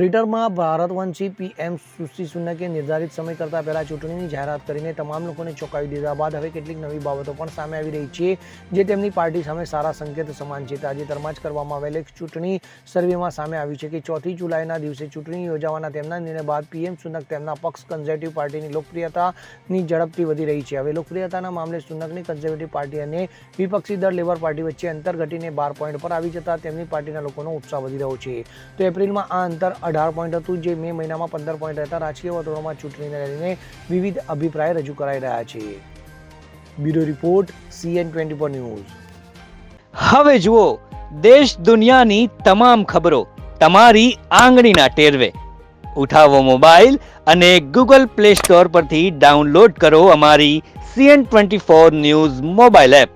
ટ્વિટરમાં ભારતવંશી PM સુશ્રી સુનકે નિર્ધારિત સમય કરતાં પહેલાં ચૂંટણીની જાહેરાત કરીને તમામ લોકોને ચોંકાવી દીધા બાદ હવે કેટલીક નવી બાબતો પણ સામે આવી રહી છે, જે તેમની પાર્ટી સામે સારા સંકેત સમાન છે. તાજેતરમાં જ કરવામાં આવેલ એક ચૂંટણી સર્વેમાં સામે આવ્યું છે કે ચોથી જુલાઈના દિવસે ચૂંટણી યોજાવાના તેમના નિર્ણય બાદ પીએમ સુનક તેમના પક્ષ કન્ઝર્વેટિવ પાર્ટીની લોકપ્રિયતાની ઝડપથી વધી રહી છે. હવે લોકપ્રિયતાના મામલે સુનકની કન્ઝર્વેટિવ પાર્ટી અને વિપક્ષી દળ લેબર પાર્ટી વચ્ચે અંતર ઘટીને બાર પોઈન્ટ પર આવી જતા તેમની પાર્ટીના લોકોનો ઉત્સાહ વધી રહ્યો છે. તો એપ્રિલમાં આ અંતર અઢાર પોઈન્ટ હતું, જે મે મહિનામાં પંદર પોઈન્ટ રહેતા રાજકીય વર્તુળોમાં ચૂંટણીને લઈને વિવિધ અભિપ્રાય રજૂ કરાઈ રહ્યા છે. Bureau report CN twenty four news. હવે જુઓ, દેશ દુનિયાની તમામ ખબરો તમારી આંગળીના ટેરવે. ઉઠાવો મોબાઈલ અને ગૂગલ પ્લે સ્ટોર પરથી ડાઉનલોડ કરો અમારી CN twenty four news mobile app.